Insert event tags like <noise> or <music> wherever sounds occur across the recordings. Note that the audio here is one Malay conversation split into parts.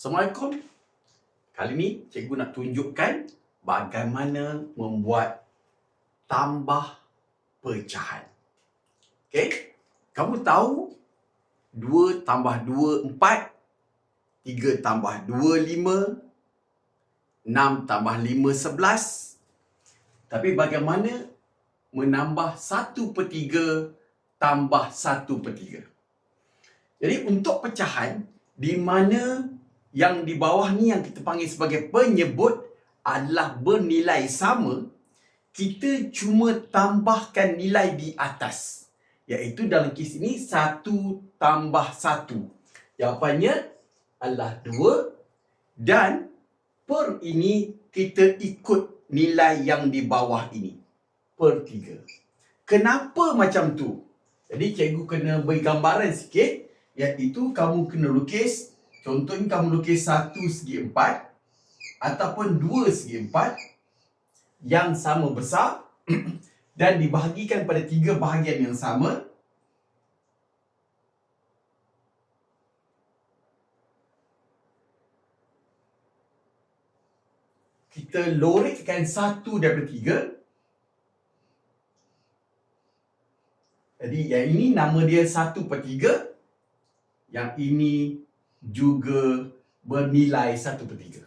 Assalamualaikum. Kali ni cikgu nak tunjukkan bagaimana membuat tambah pecahan. Okey? Kamu tahu 2 tambah 2 4 3 tambah 2 5 6 tambah 5 11 Tapi bagaimana menambah 1 per 3 tambah 1 per 3 Jadi untuk pecahan di mana yang di bawah ni yang kita panggil sebagai penyebut adalah bernilai sama. Kita cuma tambahkan nilai di atas. Iaitu dalam kes ini 1 tambah 1 jawapannya adalah 2 dan per ini kita ikut nilai yang di bawah ini. Per 3 kenapa macam tu? Jadi cikgu kena beri gambaran sikit. Iaitu kamu kena lukis contohnya kamu lukis 1 segi 4 ataupun 2 segi 4 yang sama besar <clears throat> dan dibahagikan pada tiga bahagian yang sama. Kita lorikkan satu daripada tiga. Jadi yang ini nama dia satu per tiga. Yang ini juga bernilai satu per tiga.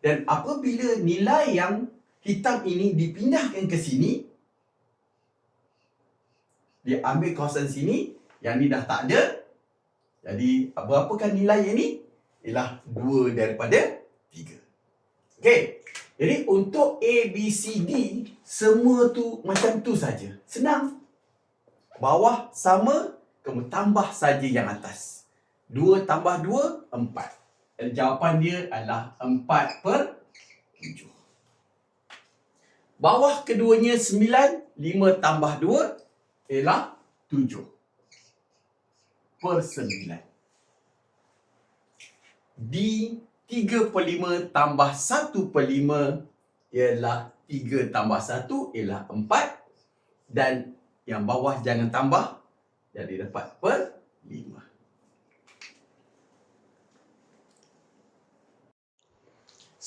Dan apabila nilai yang hitam ini dipindahkan ke sini dia ambil kawasan sini yang ni dah tak ada jadi berapakah nilai yang ni ialah 2 daripada 3 okey jadi untuk A B C D semua tu macam tu saja. Senang? Bawah sama kamu tambah saja yang atas 2 tambah 2 4 dan jawapan dia adalah 4 per 7 Bawah keduanya 9, 5 tambah 2 ialah 7 per 9. D 3 per 5 tambah 1 per 5 ialah 3 tambah 1 ialah 4 dan yang bawah jangan tambah jadi dapat per 5.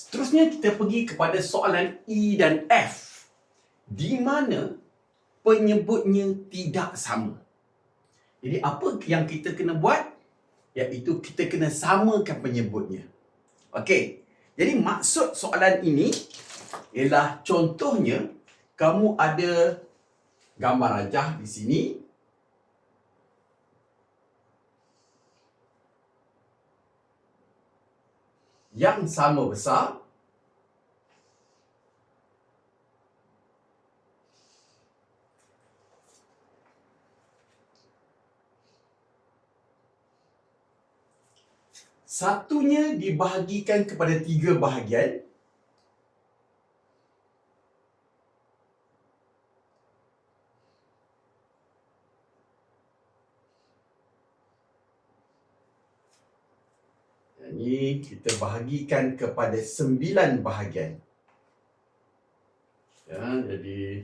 Seterusnya kita pergi kepada soalan E dan F di mana penyebutnya tidak sama. Jadi apa yang kita kena buat? Iaitu kita kena samakan penyebutnya. Okey. Jadi maksud soalan ini ialah contohnya kamu ada gambar rajah di sini. Yang sama besar Satunya dibahagikan kepada tiga bahagian. Ini kita bahagikan kepada sembilan bahagian. Ya, jadi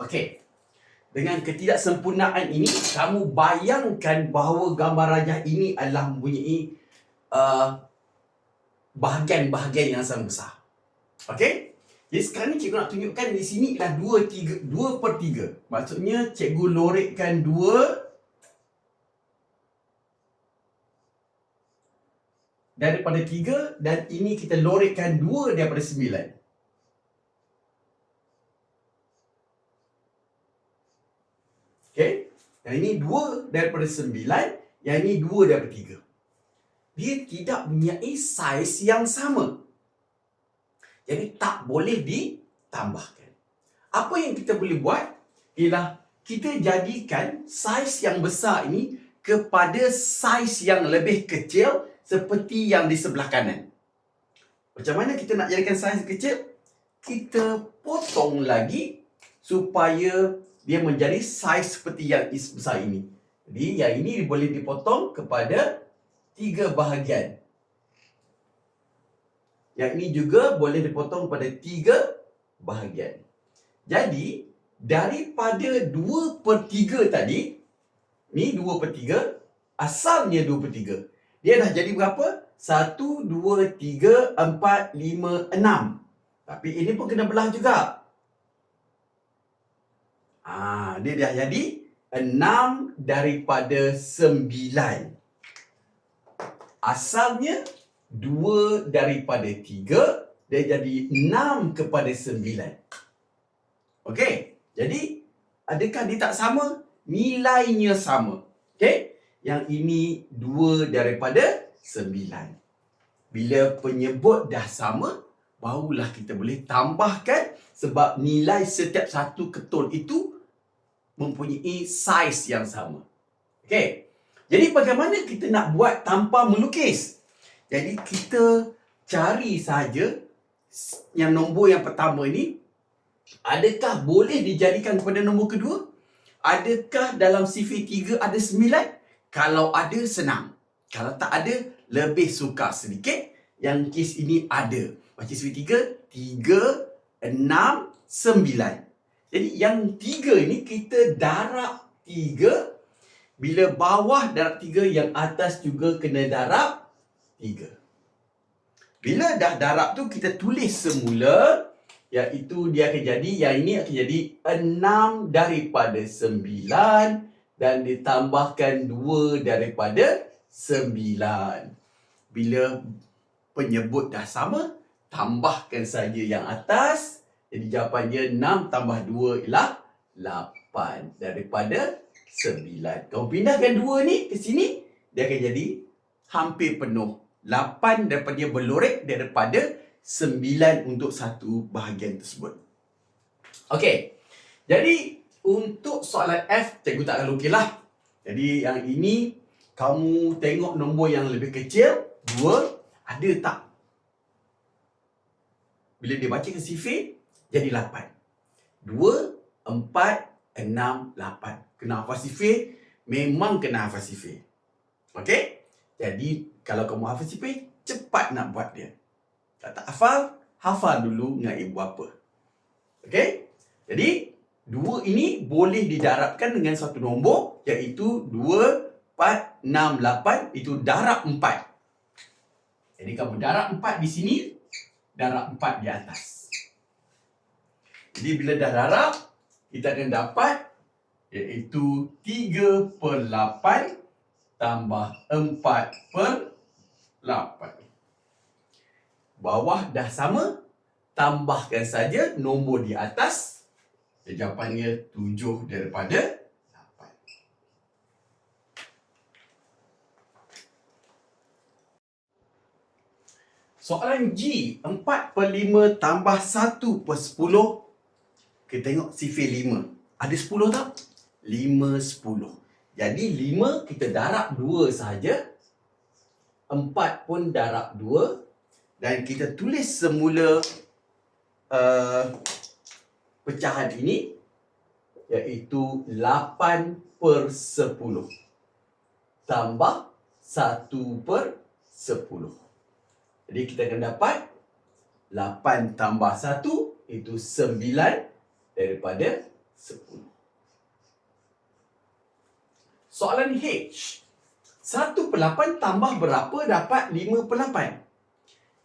Okey. Dengan ketidaksempurnaan ini, kamu bayangkan bahawa gambar rajah ini adalah mempunyai uh, bahagian-bahagian yang sama besar. Okey? Jadi sekarang ni cikgu nak tunjukkan di sini adalah 2 3 2 per 3. Maksudnya cikgu lorekkan 2 daripada 3 dan ini kita lorekkan 2 daripada 9. Okay. Yang ini dua daripada sembilan. Yang ini dua daripada tiga. Dia tidak mempunyai saiz yang sama. Jadi tak boleh ditambahkan. Apa yang kita boleh buat ialah kita jadikan saiz yang besar ini kepada saiz yang lebih kecil seperti yang di sebelah kanan. Macam mana kita nak jadikan saiz kecil? Kita potong lagi supaya dia menjadi saiz seperti yang besar ini. Jadi yang ini boleh dipotong kepada tiga bahagian. Yang ini juga boleh dipotong pada tiga bahagian. Jadi, daripada 2 per 3 tadi, ni 2 per 3, asalnya 2 per 3. Dia dah jadi berapa? 1, 2, 3, 4, 5, 6. Tapi ini pun kena belah juga. Ah, dia dah jadi 6 daripada 9. Asalnya dua daripada tiga dia jadi enam kepada sembilan. Okey. Jadi adakah dia tak sama? Nilainya sama. Okey. Yang ini dua daripada sembilan. Bila penyebut dah sama, barulah kita boleh tambahkan sebab nilai setiap satu ketul itu mempunyai saiz yang sama. Okey. Jadi bagaimana kita nak buat tanpa melukis? Jadi kita cari saja yang nombor yang pertama ini adakah boleh dijadikan kepada nombor kedua? Adakah dalam sifir tiga ada sembilan? Kalau ada senang. Kalau tak ada lebih suka sedikit. Yang kes ini ada. Macam sifir tiga, tiga, enam, sembilan. Jadi yang tiga ini kita darab tiga. Bila bawah darab tiga, yang atas juga kena darab tiga. Bila dah darab tu kita tulis semula iaitu dia akan jadi yang ini akan jadi enam daripada sembilan dan ditambahkan dua daripada sembilan. Bila penyebut dah sama, tambahkan saja yang atas. Jadi jawapannya enam tambah dua ialah lapan daripada sembilan. Kau pindahkan dua ni ke sini, dia akan jadi hampir penuh. 8 daripada dia berlorek daripada 9 untuk satu bahagian tersebut. Okey. Jadi untuk soalan F cikgu tak akan lukislah. Jadi yang ini kamu tengok nombor yang lebih kecil 2 ada tak? Bila dia baca ke sifir jadi 8. 2 4 6 8. Kena hafal sifir memang kena hafal sifir. Okey? Jadi kalau kamu hafal sifir, cepat nak buat dia. Kalau tak hafal, hafal dulu dengan ibu apa. Okey? Jadi, dua ini boleh didarabkan dengan satu nombor iaitu 2, 4, 6, 8. Itu darab 4. Jadi, kamu darab 4 di sini, darab 4 di atas. Jadi, bila dah darab, kita akan dapat iaitu 3 per 8 tambah 4 per 8. Bawah dah sama, tambahkan saja nombor di atas. Jawapannya 7 daripada 8. Soalan G, 4 per 5 tambah 1 per 10. Kita tengok sifir 5. Ada 10 tak? 5, 10. Jadi 5 kita darab 2 saja empat pun darab dua dan kita tulis semula uh, pecahan ini iaitu 8 per 10 tambah 1 per 10 jadi kita akan dapat 8 tambah 1 itu 9 daripada 10 soalan H satu per lapan tambah berapa dapat lima per lapan?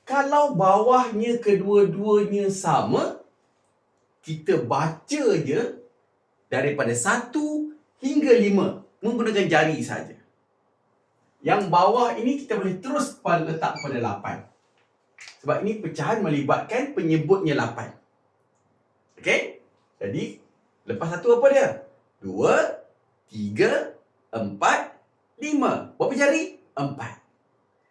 Kalau bawahnya kedua-duanya sama, kita baca je daripada satu hingga lima menggunakan jari saja. Yang bawah ini kita boleh terus letak pada lapan. Sebab ini pecahan melibatkan penyebutnya lapan. Okey? Jadi, lepas satu apa dia? Dua, tiga, empat, lima. Berapa jari? Empat.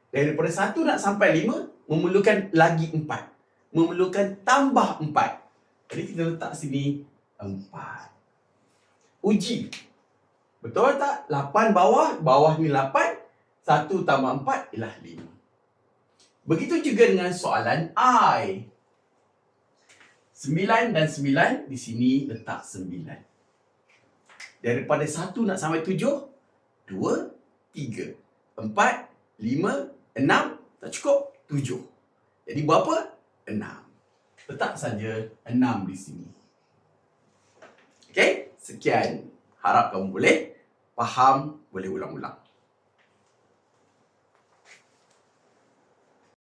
Daripada satu nak sampai lima, memerlukan lagi empat. Memerlukan tambah empat. Jadi kita letak sini empat. Uji. Betul tak? 8 bawah, bawah ni 8. 1 tambah 4 ialah 5. Begitu juga dengan soalan I. 9 dan 9 di sini letak 9. Daripada 1 nak sampai 7, 2, 3, 4, 5, 6, tak cukup, 7. Jadi berapa? 6. Letak saja 6 di sini. Okey, sekian. Harap kamu boleh faham, boleh ulang-ulang.